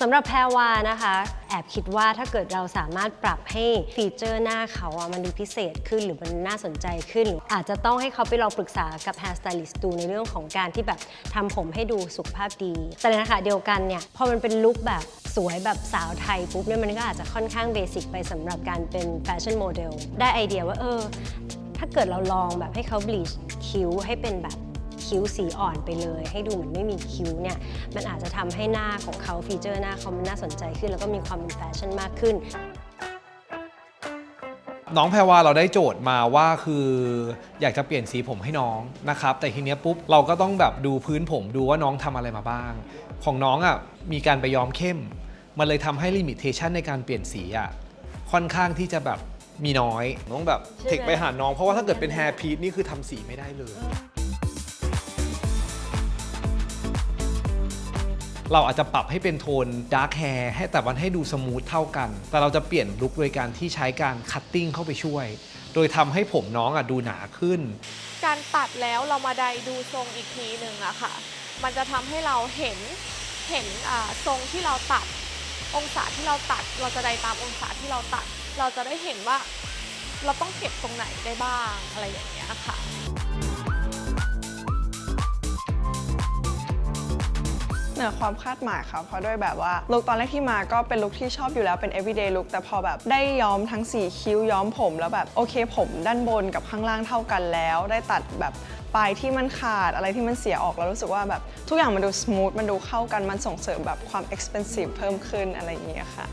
สำหรับแพรวานะคะ แอบคิดว่าถ้าเกิดเราสามารถปรับให้ฟีเจอร์หน้าเขาอะมันดูพิเศษขึ้นหรือมันน่าสนใจขึ้นออาจจะต้องให้เขาไปลองปรึกษากับ hair stylist ดูในเรื่องของการที่แบบทำผมให้ดูสุขภาพดี แต่ในขณะเดียวกันเนี่ยพอมันเป็นลุคแบบสวยแบบสาวไทยปุ๊บเนี่ยมันก็อาจจะค่อนข้างเบสิกไปสำหรับการเป็นแฟชั่นโมเดลได้ไอเดียว่าเออถ้าเกิดเราลองแบบให้เขาบลีชคิ้วให้เป็นแบบ คิ้วสีอ่อนไปเลย ให้ดูเหมือนไม่มีคิ้วเนี่ยมันอาจจะทำให้หน้าของเขาฟีเจอร์หน้าเขามันน่าสนใจขึ้น แล้วก็มีความเป็นแฟชั่นมากขึ้น น้องแพรวาเราได้โจทย์มาว่าคืออยากจะเปลี่ยนสีผมให้น้องนะครับ แต่ทีเนี้ยปุ๊บเราก็ต้องแบบดูพื้นผมดูว่าน้องทำอะไรมาบ้าง ของน้องอะมีการไปย้อมเข้ม มันเลยทำให้ลิมิเ t ชันในการเปลี่ยนสีอะค่อนข้างที่จะแบบมีน้อยต้องแบบใช่ไหมเทคไปหาน้องเพราะว่าถ้าเกิดเป็นแฮร์พีทนี่คือทำสีไม่ได้เลย เราอาจจะปรับให้เป็นโทนดาร์ h แฮร์ให้แต่วันให้ดูสมูทเท่ากัน แต่เราจะเปลี่ยนลุคโดยการที่ใช้การคัตติ้งเข้าไปช่วย โดยทำให้ผมน้องอะดูหนาขึ้น การตัดแล้วเรามาไดดูทรงอีกทีหนึ่งอะค่ะ มันจะทำให้เราเห็นเห็นอ่าทรงที่เราตัด องศาที่เราตัด เราจะไดตามองศาที่เราตัด เราจะได้เห็นว่า เราต้องเก็บตรงไหนได้บ้างอะไรอย่างเงี้ยค่ะ เหนือความคาดหมายค่ะเพราะด้วยแบบว่าลุคตอนแรกที่มาก็เป็นลุคที่ชอบอยู่แล้วเป็น everyday look แต่พอแบบได้ย้อมทั้งสีคิ้วย้อมผมแล้วแบบโอเคผมด้านบนกับข้างล่างเท่ากันแล้ว ได้ตัดแบบปลายที่มันขาดอะไรที่มันเสียออกแล้วรู้สึกว่าแบบทุกอย่างมันดูสมูทมันดูเข้ากันมันส่งเสริมแบบความ expensive เพิ่มขึ้นอะไรอย่างเงี้ยค่ะ